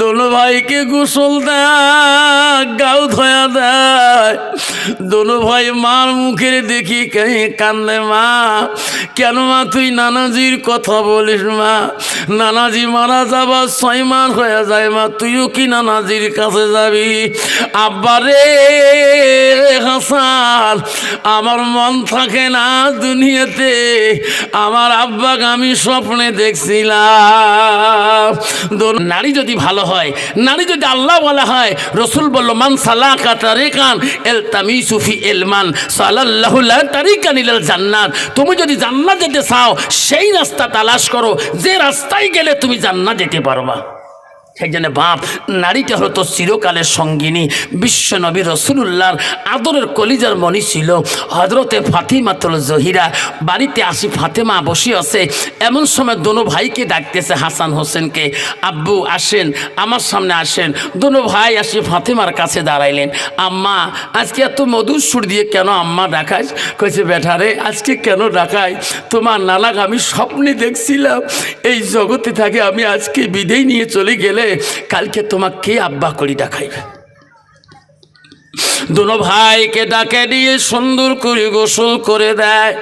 দোনো ভাইকে গোসল দেয়, গাও ধোয়া দেয়। দোনো ভাই মার মুখের দেখি কান্দে মা। কেন মা, তুই নানাজির কথা বলিস মা? নানাজি মারা যাবার ছয় হয়ে যায় মা, তুইও কি নানাজির কাছে যাবি? আব্বারে হাসান, আমার মন থাকে না দুনিয়াতে। আমার আব্বাকে আমি স্বপ্নে দেখছিলাম। নারী যদি ভালো হয়। নারী যদি আল্লাহ বলা হয়, রসুল বলল, মান সালা কাতারে কান এল তামি সুফি এলমান সাল্লাহ তারিকান ইলাল জান্নাত। তুমি যদি জান্নাত যেতে চাও, সেই রাস্তা তালাশ করো। যে রাস্তায় গেলে তুমি জান্নাত যেতে পারবা। জন্য বাপ, নারীটা হলো তো চিরকালের সঙ্গিনী। বিশ্ব নবী রসুল্লাহর আদরের কলিজার মনি ছিল হজরতে ফাতিমাতুল জহিরা। বাড়িতে আসি ফাতেমা বসে আছে। এমন সময় দোনো ভাইকে ডাকতেছে হাসান হোসেনকে। আব্বু, আসেন, আমার সামনে আসেন। দোনো ভাই আসি ফাতেমার কাছে দাঁড়াইলেন। আম্মা, আজকে এত মধুর সুর দিয়ে কেন আম্মা ডাকাস? কইছে বেটারে আজকে কেন ডাকাই? তোমার নানাক আমি স্বপ্নে দেখছিলাম। এই জগতে থাকে আমি আজকে বিদেয় নিয়ে চলে গেলে কালকে তোমাকে কে আব্বা করি দেখাইবে। দুনো ভাইকে ডাকে দিয়ে সুন্দর করে গোসল করে দেয়।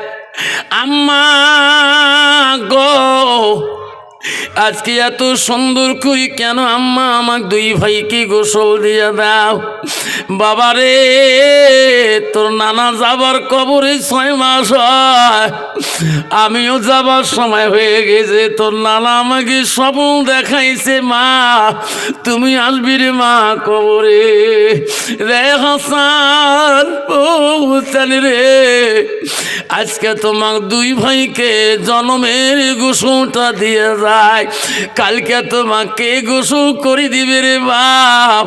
আম্মা গো আজকে এত সুন্দর করি কেন আম্মা আমার দুই ভাইকে গোসল দিয়ে দাও? বাবারে তোর নানা যাবার কবরে ছয় মাস হয়। আমিও যাবার সময় হয়ে গেছে, তোর নানা আমাকে স্বপ্ন দেখাইছে, মা। তুমি আসবি রে মা কবরে। রে হাসান, ও হুসানি রে, আজকে তোমার দুই ভাইকে জনমের গোসলটা দিয়ে যায়। কালকে তোমাকে গোসল করে দিবে রে বাপ।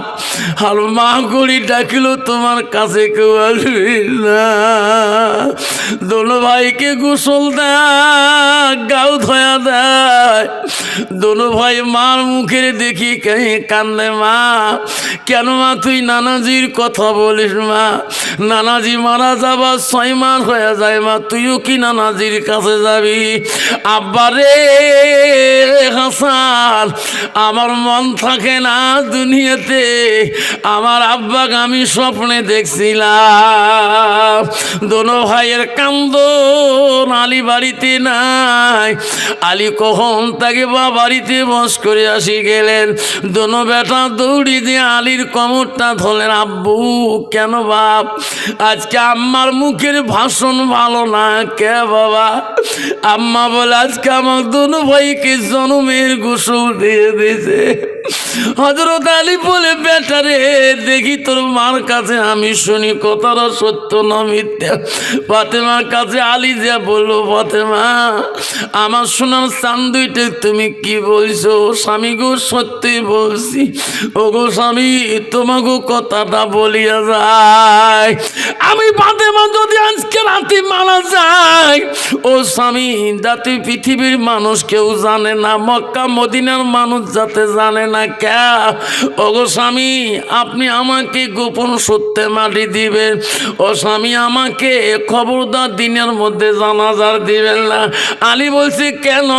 আর মা গড়ি ডাকিল, তোমার কাছে কেউ আসবে না। দোনো ভাইকে গোসল দা গাও ধোয়া দোনো ভাই মার মুখের দেখি কান্দে মা। কেন মা, তুই নানাজির কথা বলিস মা? নানাজি মারা যাবার ছয় মাস হয়ে যায় মা, তুইও কি নানাজির কাছে যাবি? আব্বারে হাসান, আমার মন থাকে না দুনিয়াতে, আমার আব্বাকে আমি স্বপ্নে দেখছিলাম। দোনো ভাইয়ের কান্দ আলী বাড়িতে নাই। আলী কখন তাকে বা বাড়িতে বস করে আসি গেলেন। দোনো বেটা দৌড়ি দিয়ে আলির কমরটা ধরলেন, আব্বু, কেন বাপ? আজকে আম্মার মুখের ভাষণ ভালো না, কে বাবা? আম্মা বলে, আজকে আমার দোনো ভাইকে জনমের গোসল দিয়ে দিয়েছে। হজরত আলী বলে বেটারে দেখি তোর মার কাছে আমি শুনি কথাটা সত্য না ফাতেমার কাছে আলী যা বলল, ফাতেমা, আমার শোনার চান দুইটে তুমি কি বলছো? স্বামী গো, সত্যি বলছি। ও গো স্বামী তোমাকে কথাটা বলিয়া যায়। আমি ফাতেমা যদি আজকে রাতে মারা যায়, ও স্বামী যাতে পৃথিবীর মানুষ কেউ জানে না, মক্কা, মদিনার মানুষ যাতে জানে না কে ওগো স্বামী, আপনি আমাকে গোপন সত্যে মাটি দিবেন। ও স্বামী, আমাকে খবরদার দিনের মধ্যে জানাজার দিবেন না। আলী বলছে, কেন?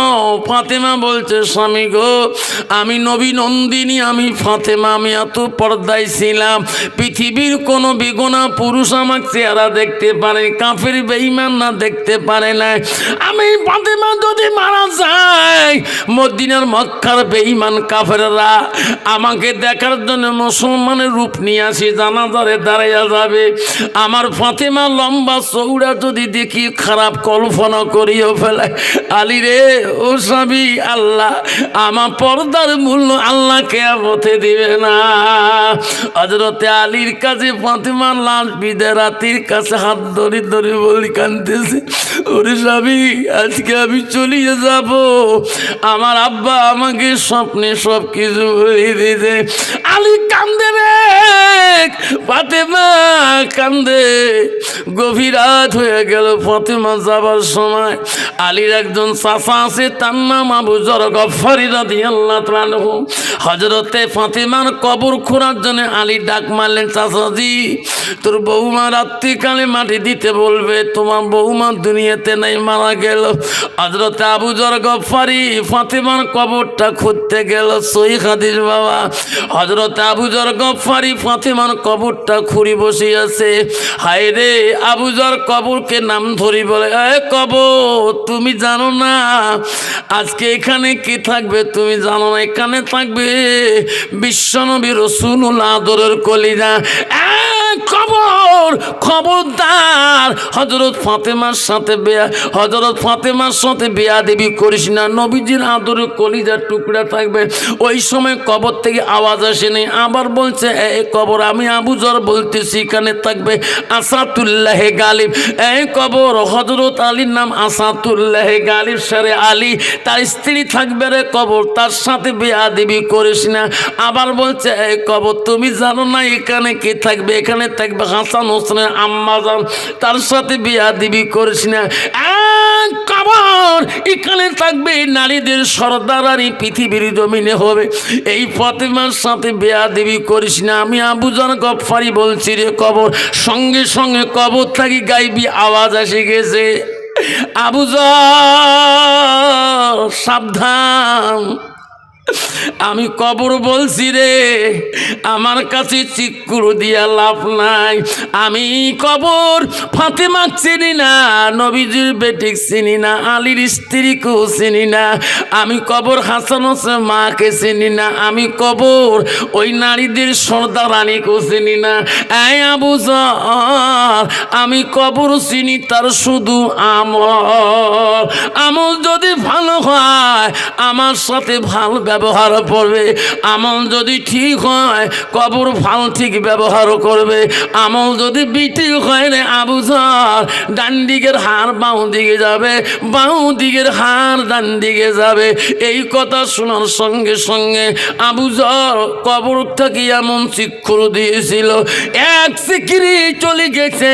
ফাতেমা বলছে, স্বামী গো, আমি নবী নন্দিনী, আমি ফাতেমা, আমি এত পর্দায় ছিলাম। পৃথিবীর কোনো বেগুনা পুরুষ আমার চেহারা দেখতে পারে, কাফের বেইমান না দেখতে পারে না। আমি ফাতেমা যদি মারা যায়, মদিনার মক্কার বেইমান কাফেররা আমাকে দেখার জন্য মুসলমানের রূপ নিয়ে আসি, জানাজারে দাঁড়াইয়া যাবে। আমার ফাতেমা লম্বা চৌড়া যদি দেখি, খারাপ কল্পনা করিও ফেলায় আলী রে, ও স্বামী, আল্লাহ, আমার পর্দার মূল্য আল্লাহ কেয়ামতে দিবে না। হজরতে আলীর কাছে ফাতেমা লাল বিদে রাতির কাছে হাত ধরে ধরে বলি কানতেছে ওরে স্বামী আজকে আমি চলিয়ে যাব। আমার আব্বা আমাকে স্বপ্নে সব কিছু বলে দিয়েছে। আলী কান্দে রে। ফাতেমা কান্দে। গভীর রাত হয়ে গেল ফাতেমা যাবার সময়। আলীর একজন চাচা আছে, তার নাম আবু জর গফারি রাদি আল্লাহ তাআলাহু হজরতে ফাতেমার কবর খোঁড়ার জন্য আলী ডাক মারলেন চাচাজি তোর বৌমা রাত্রিকালে মাটি দিতে বলবে, তোমার বৌমা দুনিয়াতে নাই, মারা গেল। হজরতে আবু জর গফারি ফাতেমার কবরটা খুঁজতে গেল সই হাদিস বাবা। হজরত আবুজর গফারি ফাতেমার কবরটা খুঁড়ি বসে আছে হায় রে আবুজর কবরকে নাম ধরি বলে, এ কবর, তুমি জানো না? আজকে এখানে কি থাকবে তুমি জানো না? এখানে থাকবে বিশ্বনবী রসুল আদরের কলিজা। খবর, খবরদার। হজরত ফাতেমার সাথে বেয়া হজরত ফাতেমার সাথে বেয়া দেবী করিস না। নবীজির আদরে কলিজার টুকরা থাকবে। ওই সময় কবর থেকে আওয়াজ আসেনি। আবার বলছে, এ কবর আমি আবুজর বলতেছি, এখানে থাকবে আসাতুল্লাহে গালিব। এই কবর হজরত আলীর নাম আসাতুল্লাহে গালিব। সারে আলী, তার স্ত্রী থাকবে রে কবর, তার সাথে বেয়া দেবী করিস না। আবার বলছে এই কবর, তুমি জানো না এখানে কে থাকবে? এখানে থাকবে, হাসান হোসেনের আম্মা যান, তার সাথে বিয়া দিবি করিস না। এখানে থাকবে, নারীদের সর্দার আর এই পৃথিবীর জমিনে হবে। এই ফতেমার সাথে বিয়া দিবি করিস না। আমি আবুজান গফারি বলছি রে, কবর। সঙ্গে সঙ্গে কবর থাকি গাইবি, আওয়াজ এসে গেছে। আবুজার সাবধান। আমি কবর বলছি রে, আমার কাছে চিকুর দিয়া লাভ নাই। আমি কবর ফাতেমা চিনি না, নবীজির বেটিক চিনি না, আলীর স্ত্রীকেও চিনি না। আমি কবর হাসান হোসেন মাকে চিনি না, আমি কবর ওই নারীদের সর্দার রানীকেও চিনি না। এই আবু আমি কবর চিনি তার শুধু আমল। আমল যদি ভালো হয়, আমার সাথে ভালো ব্যবহার করবে। আমল যদি ঠিক হয়, কবর ভালো ঠিক ব্যবহার করবে। আমল যদি বিটি হয় রে আবু আবুজার ডান দিকের হার বাউ দিকে যাবে বাউ দিকের হার ডান দিকে যাবে। এই কথা শোনার সঙ্গে সঙ্গে আবুজার কবরটাকে এমন চিক্ষুর দিয়েছিল? এক সিকিরি চলে গেছে।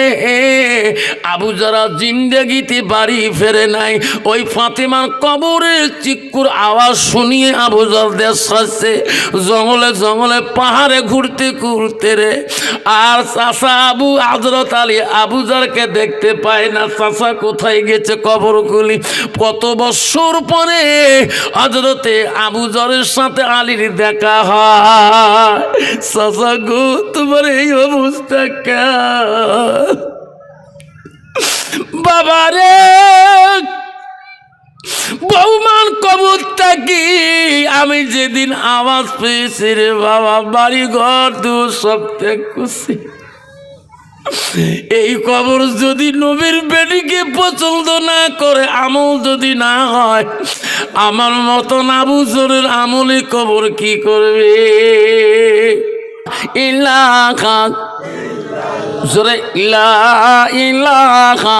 আবু যারা জিন্দেগিতে বাড়ি ফেরে নাই। ওই ফাতেমার কবরের চিক্কুর আওয়াজ শুনিয়ে আবু জল দেশ আসছে জঙ্গলে জঙ্গলে পাহাড়ে ঘুরতে ঘুরতে রে। আর চাষা আবু আজরত আলী আবুজারকে দেখতে পায় না চাষা কোথায় গেছে কবর কবরগুলি? কত বছর পরে হজরতে আবুজরের সাথে আলীর দেখা হয়। চাষা গো, তোমার এই অবস্থা কা বাবারে! বৌমান কবুরটা কি? আমি যেদিন আওয়াজ পেয়েছি রে বাবা বাড়ি ঘর দু সব ত্যাগ করছি। এই কবর যদি নবীর বেটিকে পছন্দ না করে, আমল যদি না হয়, আমার মতন আবুজরের আমলে কবর কি করবে? ইলাকা জোরে ইলা ইলাহা।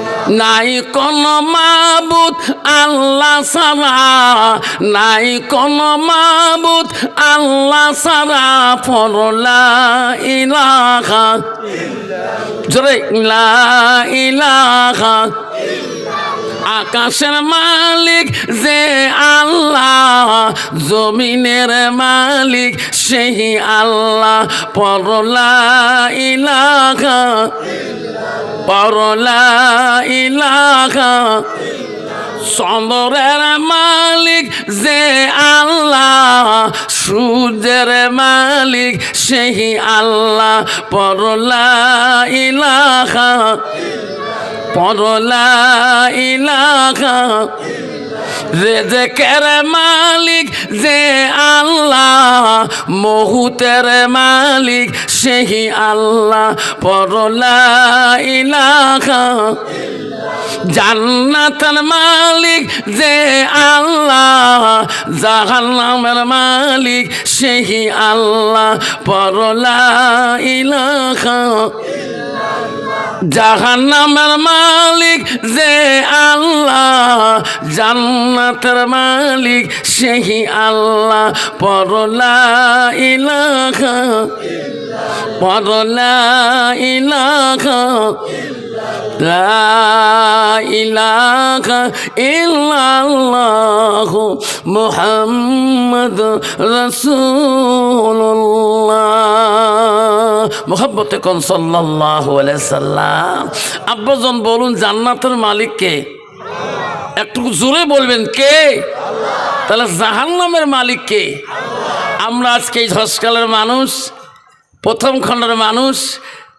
নাই কোন মাবুত আল্লাহ সারা নাই কোন মাবুত আল্লাহ সারা ফরলা ইলাহা। জোরে ইলা ইলাহা। আকাশের মালিক যে আল্লাহ জমিনের মালিক সেই আল্লাহ। পরলা ইলাকা পরলা ইলাহা চন্দ্রের মালিক যে আল্লাহ, সূর্যের মালিক সেই আল্লাহ। পরলা ইলাহা পরলা ইলাহা। রেজেকের মালিক যে আল্লাহ, মহুতের মালিক সেই আল্লাহ। পরলা ইলাহা। জান্নাতের মালিক যে আল্লাহ জাহান্নামের মালিক সেই আল্লাহ। পরলা ইলাহা জাহান্নামের মালিক যে আল্লাহ জান্নাতের মালিক সেই আল্লাহ। পরলা ইলাহা পরলা ইল্লাল্লাহ। মুহাম্মদ রাসূলুল্লাহ। মোহাম্মতে কন আলাইহি সাল্লাম? আব্বাজন বলুন জান্নাতের মালিক কে? একটু জোরে বলবেন কে? তাহলে জাহান্নামের মালিক কে? আমরা আজকে এই হসকালের মানুষ প্রথম খণ্ডের মানুষ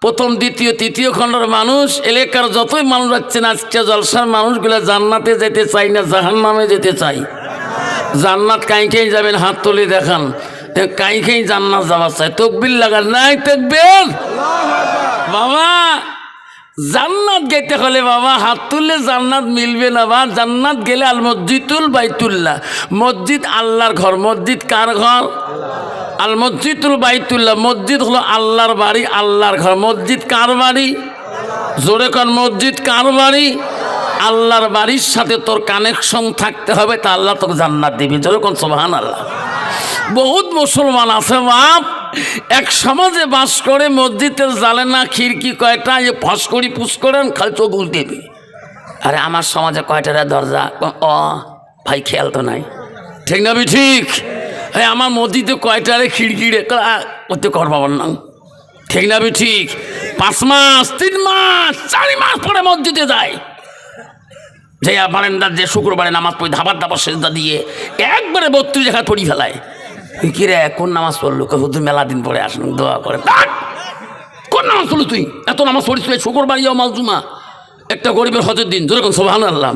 প্রথম দ্বিতীয় তৃতীয় খণ্ডের মানুষ এলাকার যতই মানুষ আছেন আজকে জলসার মানুষগুলো জান্নাতে যেতে চাই না জাহান্নামে যেতে চাই জান্নাত কাইকেই যাবেন হাত তুলে দেখান। কাইকেই জান্নাত যাওয়ার চাই। তকবির লাগান নাই, তকবির। বাবা, জান্নাত গেতে হলে বাবা হাত তুললে জান্নাত মিলবে না, বা জান্নাত গেলে আল মসজিদুল বাইতুল্লাহ। মসজিদ আল্লাহর ঘর, মসজিদ কার ঘর? আল মসজিদুল বাইতুল্লাহ, মসজিদ হলো আল্লাহর বাড়ি, আল্লাহর ঘর। মসজিদ কার বাড়ি? জোরে কর, মসজিদ কার বাড়ি? আল্লাহর বাড়ির সাথে তোর কানেকশন থাকতে হবে, তা আল্লাহ তোকে জান্নাত দিবি। জোরে কোন সোহান আল্লাহ বহুত মুসলমান আছে, বাপ। এক সমাজে বাস করে, মসজিদের জালে না খিড়কি কয়টা যে ফস করি, পুস করেন খালি চোখ দেবে আরে আমার সমাজে কয়টা রে দরজা? ও ভাই, খেয়াল তো নাই। ঠিক না, বি, ঠিক? হ্যাঁ আমার মসজিদে কয়টা রে খিড়কি রে? ওতে কর বাবার নাম ঠিক না, বি, ঠিক? পাঁচ মাস, তিন মাস, চারি মাস পরে মসজিদে যায়। যে বারেন্দার যে শুক্রবারে নামাজ পড়ি ধাবার ধাবার সেজদা দিয়ে, একবারে বত্রিশ জায়গায় পড়ি ফেলায়। তুই কি রে কোন নামাজ পড়ল? হুজুর মেলা দিন পরে আসুন দোয়া করে! কোন নামাজ পড়লি তুই? এত নামাজ পড়িস তুই শুক্রবার ইয়া মাজুমা। একটা গরিবের হজের দিন, যেরকম সোভান আল্লাহ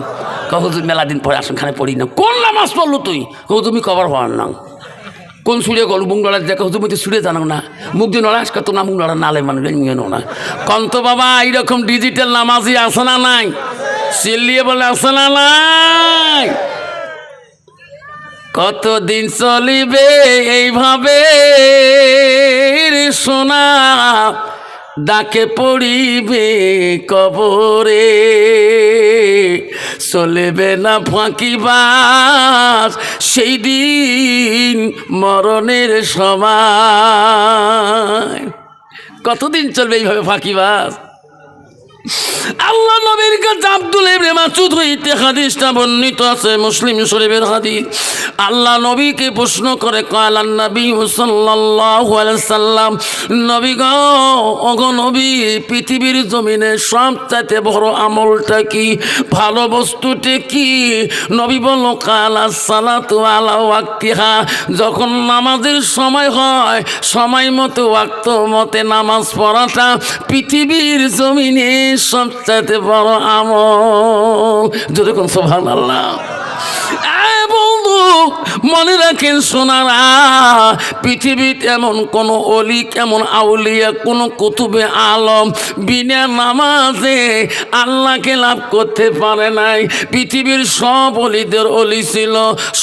হুজুর মেলা দিন পরে আসুন খানে পড়ি না। কোন নামাজ পড়ল তুই? কহ তুমি কবার হওয়ার নাম। কোন সুরে গল মুখ নড়ার দেখা তুমি তো সুরে জানো না। মুখ দিয়ে নড়াস কত না মুখ নড়া নালে মানুষ নিয়ে না কন্ত বাবা, এইরকম ডিজিটাল নামাজি আছে না নাই? চিল্লিয়ে বলে, আছে না নাই? কতদিন চলিবে এইভাবে? সোনা, ডাকে পড়িবে কবরে। চলেবে না ফাঁকিবাস সেই দিন মরণের সময়। কতদিন চলবে এইভাবে ফাঁকিবাস আল্লাহ নবীর কাছে আব্দুল মাসুদ হইতে হাদিসটা বর্ণিত আছে, মুসলিম শরীফের আল্লাহ নবীকে প্রশ্ন করে কয়ালান নবী সাল্লাম, নবী গো, ওগো নবী, পৃথিবীর জমিনে সবচাইতে বড় আমলটা কি? ভালো বস্তুটি কি? নবী বলল, কালা সালাতু আলা ওয়াক্তিহা, যখন নামাজের সময় হয়, সময় মতো ওয়াক্ত মতে নামাজ পড়াটা পৃথিবীর জমিনে সবচাইতে বড় আমল। যদি কোন সোভান আল্লাহ মনে রাখেন সোনারা, পৃথিবীতে এমন কোন অলি, কেমন আউলিয়া, কোন কুতুবে আলম, বিনা নামাজে আল্লাহকে লাভ করতে পারে নাই। পৃথিবীর সব অলিদের অলি ছিল,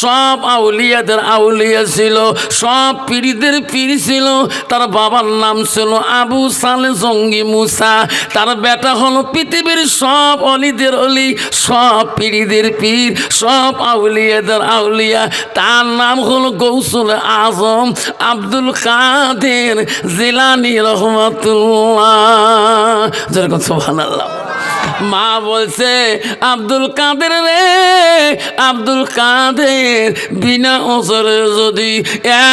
সব আউলিয়াদের আউলিয়া ছিল, সব পীরদের পীর ছিল। তার বাবার নাম ছিল আবু সালে জঙ্গি মুসা। তার বেটা হলো পৃথিবীর সব অলিদের অলি, সব পীরদের পীর, সব আউলিয়াদের আউলিয়া। তার নাম হলো গৌসুল আজম আব্দুল কাদের জিলানি রহমতুল্লাহ। যেরকম সোহান আল্লাহ মা বলছে, আব্দুল কাদের রে, আব্দুল কাদের, বিনা ওসরে যদি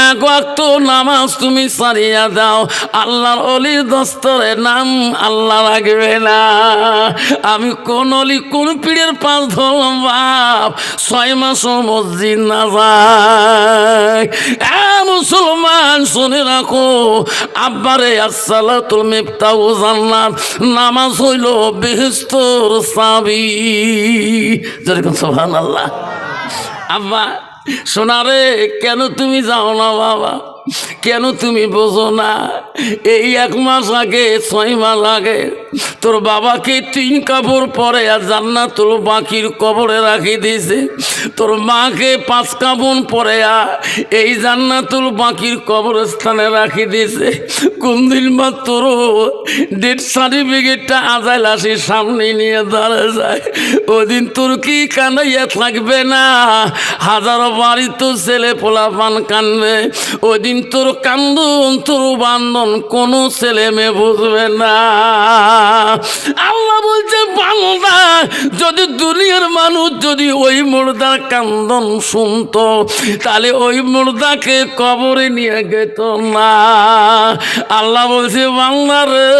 এক ওয়াক্ত নামাজ তুমি সারিয়া দাও, আল্লাহর অলির দস্তরে নাম আল্লাহ রাখবে না। আমি কোন অলি, কোন পীরের পাশ ধরলাম, বাপ, ছয় মাস মসজিদ না যায়। মুসলমান, শুনে রাখো, আব্বারে আসসালাতুল মিফতাউ জান্নাত, নামাজ হইল বেহেস্তর সাবি। যেরকম সোহান আল্লাহ আব্বা সোনারে কেন তুমি যাও না বাবা? কেন তুমি বোঝো না? এই এক মাস আগে, ছয় মাস আগে তোর বাবাকে তিন কাপড় পরে আর জান্নাতুল বাকির কবরে রাখি দিয়েছে। তোর মাকে পাঁচ কাপড় পরে আর এই জান্নাতুল বাকির কবরস্থানে রাখি দিয়েছে। কোন দিন মা তোর ডেট সার্টিফিকেটটা আজাইল আসি, সামনে নিয়ে দাঁড়া যায়। ওদিন তোর কি কানাইয়া থাকবে না? হাজারো বাড়ি তো ছেলে পোলাপান কানবে। ওদিন তোর কান্দন তোর বান্ধন কোনো ছেলে মেয়ে বুঝবে না। আল্লাহ বলছে বাংলা যদি দুনিয়ার মানুষ যদি ওই মুর্দার কান্দন শুনতো, তাহলে ওই মুর্দাকে কবরে নিয়ে গেত না। আল্লাহ বলছে বাংলা রে,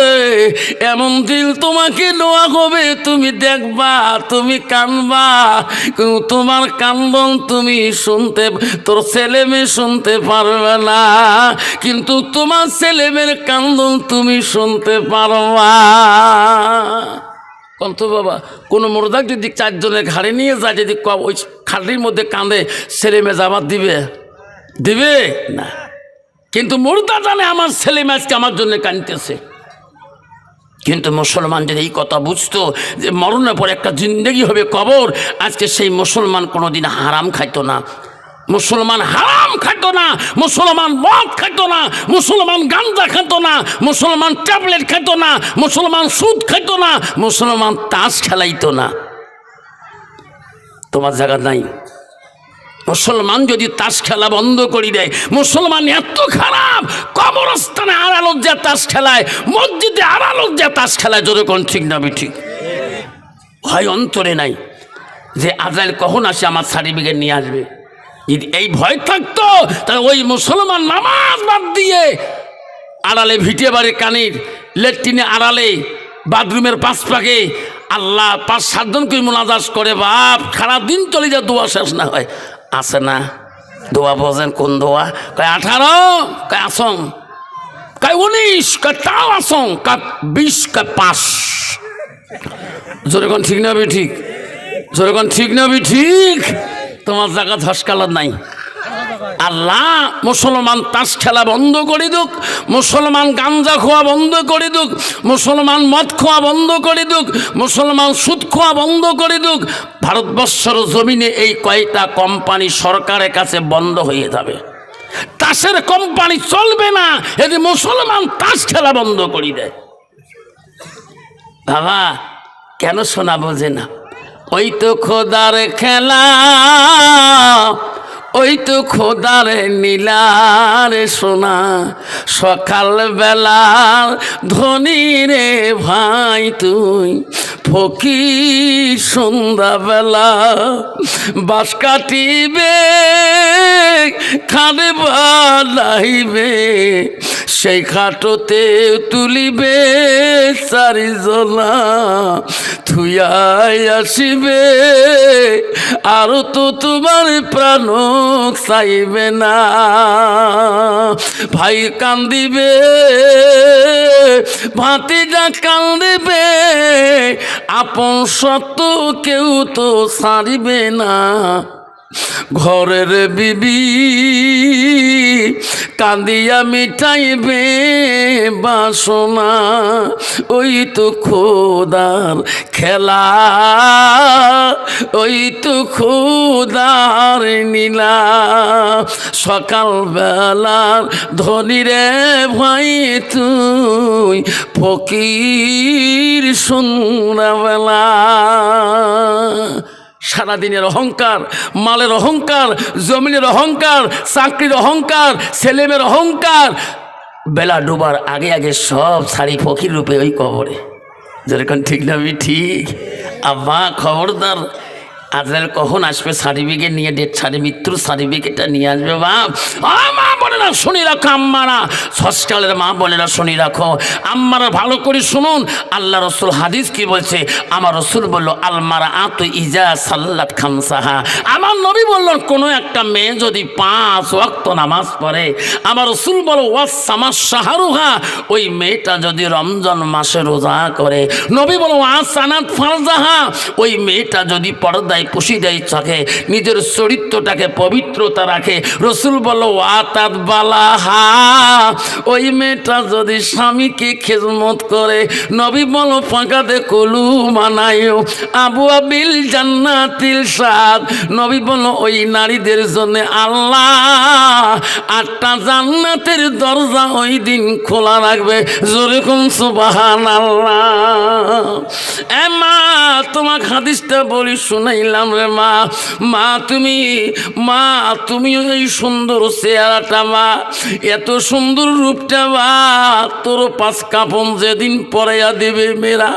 এমন দিল তোমাকে নোয়া হবে, তুমি দেখবা, তুমি কানবা তোমার কান্দন তুমি শুনতে, তোর ছেলে মেয়ে শুনতে পারবে না। কিন্তু তোমার ছেলে মেয়ের কান্দন তুমি শুনতে পারবা কন্ত বাবা, কোনো মোরদাক যদি চারজনের ঘাড়ে নিয়ে যায়, যদি ওই খাটির মধ্যে কাঁদে, ছেলে মেয়ে যাবার দিবে? দিবে? না। কিন্তু মুর্দা জানে আমার ছেলে মেয়ে আজকে আমার জন্য কাঁদতেছে। কিন্তু মুসলমান যদি এই কথা বুঝতো যে মরণের পর একটা জিন্দগি হবে কবর, আজকে সেই মুসলমান কোনোদিন হারাম খাইতো না। মুসলমান হারাম খাইতো না, মুসলমান মদ খাইতো না, মুসলমান গান্দা খাইতো না, মুসলমান ট্যাবলেট খাইতো না, মুসলমান সুদ খাইতো না, মুসলমান তাস খেলাইত না। তোমার জায়গা নাই। মুসলমান যদি তাস খেলা বন্ধ করে দেয়, মুসলমান এত খারাপ, কবরস্থানে আড়ালত যা তাস খেলায়, মসজিদে আড়ালত যা তাস খেলায় কোন ঠিক না ঠিক? ভয় অন্তরে নাই যে আজরাইল কখন আসে আমার সার্টিফিকেট নিয়ে আসবে? এই ভয় থাকতো তাহলে ওই মুসলমান নামাজ বাদ দিয়ে আড়ালে ভিটে বাড়ি কানির লেট্রিনে আড়ালে বাথরুমের পাশ পাকে আল্লাহ পাঁচ সাতজন করে মোনাজাস করে, বাপ খারাপ সারাদিন চলে যায় দোয়া শেষ না হয়। আসে না? দোয়া বোঝেন কোন দোয়া? কয় আঠারো, কয় আসং কয় উনিশ, কয় তাও আসং কয় বিশ, কয় পাঁচ। জোরে কোন ঠিক না ঠিক? জোরে কোন ঠিক না ঠিক? তোমার জায়গা ধসকালার নাই। আল্লাহ, মুসলমান তাস খেলা বন্ধ করে দুক, মুসলমান গাঞ্জা খোয়া বন্ধ করে দুক, মুসলমান মদ খোয়া বন্ধ করে দুক, মুসলমান সুদ খোয়া বন্ধ করে দুক, ভারতবর্ষের জমিনে এই কয়টা কোম্পানি সরকারের কাছে বন্ধ হয়ে যাবে। তাসের কোম্পানি চলবে না, যদি মুসলমান তাস খেলা বন্ধ করে দেয়। বাবা, কেন শোনা বোঝে না? ওই তো খোদার খেলা ওই তো খোদার নীলার সোনা। সকাল বেলার ধনী রে ভাই তুই, ফকির সন্ধ্যাবেলা বাস কাটিবে খানে বানাইবে সেই খাটোতে তুলিবে চারিজনা থুয়াই আসিবে, আর তো তোমার প্রাণ চাইবে না। ভাই কান্দিবে, ভাতিজা কান্দিবে, আপন সত্য কেউ তো ছাড়িবে না। ঘরের বিবি কান্দিয়া মিঠাইবে বাসনা, ওই তো খোদার খেলা, ওই তো খোদার নীলা। সকালবেলার ধনিরে ভাই, তুই ফকির সন্ধ্যাবেলা। সারাদিনের অহংকার, মালের অহংকার, জমিনের অহংকার, চাকরির অহংকার ছেলেমের অহংকার। বেলা ডুবার আগে আগে সব শাড়ি ফকির রূপে ওই কবরে। যেরকম ঠিক না আমি ঠিক। আব্বা, খবরদার আজরাল কখন আসবে? সার্টিফিকেট নিয়ে, ডেট সার্টি মৃত্যুর সার্টিফিকেটটা নিয়ে আসবে আ মা বলে না শুনি রাখো, আম্মারা। সসকালের মা বলে না শুনি রাখো। আম্মারা ভালো করে শুনুন, আল্লাহ রসুল হাদিস কি বলছে? আমার রসুল বলল আলমারা আত ইজা সাল্লাত খামসাহা। আমার নবী বললেন, কোনো একটা মেয়ে যদি পাঁচ ওয়াক্ত নামাজ পড়ে, আমার রসুল বলো ওয়াস সামাস সাহারুহা ওই মেয়েটা যদি রমজান মাসে রোজা করে, নবী বলো আসানাত ফারজাহা। ওই মেয়েটা যদি পর্দায় পুষি দেয় থাকে, নিজের চরিত্রটাকে পবিত্রতা রাখে, রসুল বলল ওয়াতাত বালাহা ওই মেয়েটা যদি স্বামীকে খেজমত করে, নবী বলো মানায়ও আবু আবিল জান্নাতিল সাদ। নবী বলো, ওই নারীদের জন্য আল্লাহ। আটটা জান্নাতের দরজা ওই দিন খোলা রাখবে। জোরে কোন সুবাহান আল্লাহ এ মা, তোমাকে হাদিসটা বলি, শুনাইলাম রে মা। মা, তুমি মা তুমি এই সুন্দর চেহারাটা মা, এত সুন্দর রূপটা মা, তোর পাঁচ কাপন যেদিন পরাইয়া দেবে মেয়েরা,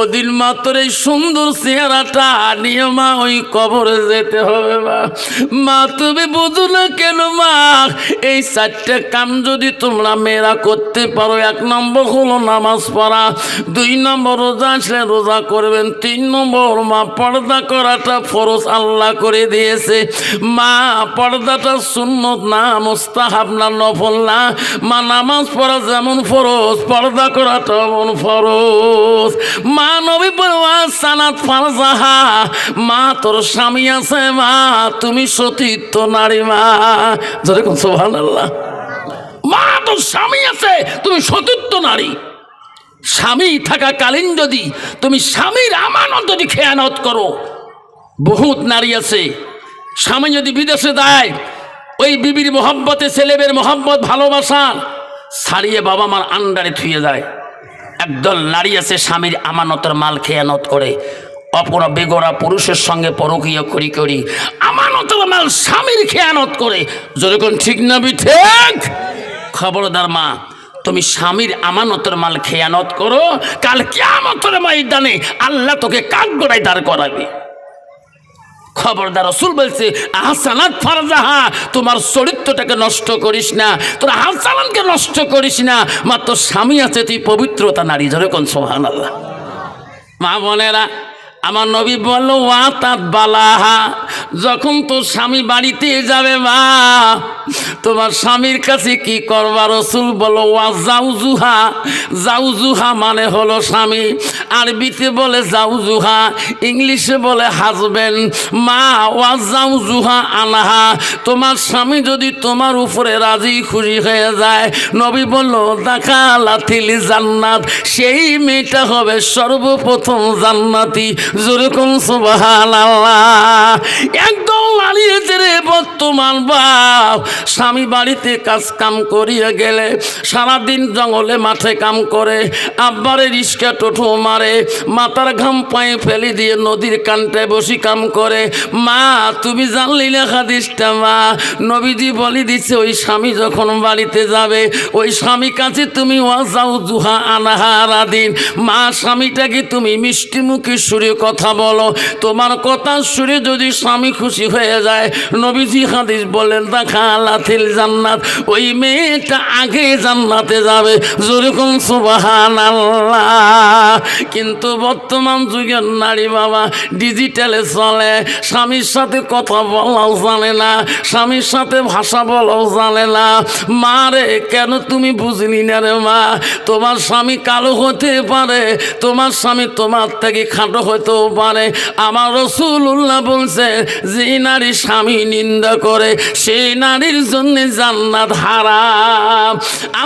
ওদিন মা তোর এই সুন্দর চেহারাটা নিয়ে মা ওই কবরে যেতে হবে মা। মা, তুমি বুঝো না কেন মা, এই চারটে কাম যদি তোমরা মেয়েরা করতে পারো, এক নম্বর হলো নামাজ পড়া, দুই নম্বর রোজা আসলে রোজা করবেন, তিন নম্বর মা, পর্দা করাটা ফরজ আল্লাহ করে দিয়েছে। মা, পর্দাটা সুন্নত না মোস্তাহাব না নফল না। মা নামাজ পড়া যেমন ফরজ, পর্দা করাটা তেমন ফরজ। মা নবী পড়া সানাত ফারজাহা, মা তোর স্বামী আছে মা, তুমি সতীর্থ নারী মা। ধরে কোন সোভান আল্লাহ মা তোর স্বামী আছে, তুমি সতীর্থ নারী। স্বামী থাকাকালীন যদি, তুমি স্বামীর আমানত যদি খেয়ানত করো। বহুত নারী আছে। স্বামী যদি বিদেশে দেয় ওই বিবির মোহাব্বতে ছেলেবের মোহাব্বত ভালোবাসা ছাড়িয়ে বাবা মার আন্ডারে থুয়ে যায়। একদল নারী আছে, স্বামীর আমানতের মাল খেয়ানত করে। অপর বেগরা পুরুষের সঙ্গে পরকীয় করি করি আমানতের মাল স্বামীর খেয়ানত করে। যেরকম ঠিক না ঠিক? খবরদার মা, তুমি স্বামীর আমানতের মাল খেয়ানত করো, কাল কেয়ামতের ময়দানে আল্লাহ তোকে কাক গোড়ায় দাঁড় করাবে। খবরদার রসুল বলছে, আহসানাত ফারজাহা, তোমার চরিত্রটাকে নষ্ট করিস না, তোর আহসানানকে নষ্ট করিস না, মাত্র স্বামী আছে, তুই পবিত্রতা নারী, ধরে কোন সোহান আল্লাহ মা বোনেরা আমার নবী বলল, ওয়া তাত বালাহা যখন তোর স্বামী বাড়িতে যাবে, মা, তোমার স্বামীর কাছে কি করবা? রসুল বলো ওয়া জাউজুহা জাউজুহা মানে হলো স্বামী। আরবিতে বলে জাউজুহা ইংলিশে বলে হাজবেন্ড। মা, ওয়া জাউজুহা আনাহা। তোমার স্বামী যদি তোমার উপরে রাজি, খুশি হয়ে যায়, নবী বলল দেখা লাথিলি জান্নাত। সেই মেয়েটা হবে সর্বপ্রথম জান্নাতি। যেরকম সুবাহান একদম দাঁড়িয়েছে রে বর্তমান বাপ, স্বামী বাড়িতে কাজ কাম করিয়ে গেলে, সারাদিন জঙ্গলে মাঠে কাম করে, আব্বারে রিস্কা টোটো মারে মাথার ঘাম পায়ে ফেলে দিয়ে নদীর কানটায় বসি কাম করে। মা, তুমি জানলি না হাদিসটা, মা? নবীজি বলি দিচ্ছে ওই স্বামী যখন বাড়িতে যাবে, ওই স্বামী কাছে তুমি ওয়াজাউ জুহা আনাহারা দিন মা, স্বামীটাকে তুমি মিষ্টি মুখে সুরে কথা বলো। তোমার কথা সুরে যদি স্বামী খুশি হয়ে যায়, নবীজি হাদিস বলেন, দেখা লাথিল জান্নাত, ওই মেয়েটা আগে জান্নাতে যাবে। যেরকম সুবাহান কিন্তু বর্তমান যুগের নারী বাবা ডিজিটালে চলে, স্বামীর সাথে কথা বলাও জানে না, স্বামীর সাথে ভাষা বলাও জানে না। মা রে, কেন তুমি বুঝলি না রে মা? তোমার স্বামী কালো হতে পারে, তোমার স্বামী তোমার থেকে খাটো হতেও পারে। আমার রসুল্লাহ বলছে, যে নারী স্বামী নিন্দা করে, সেই নারীর জন্য জান্নাত হারাম।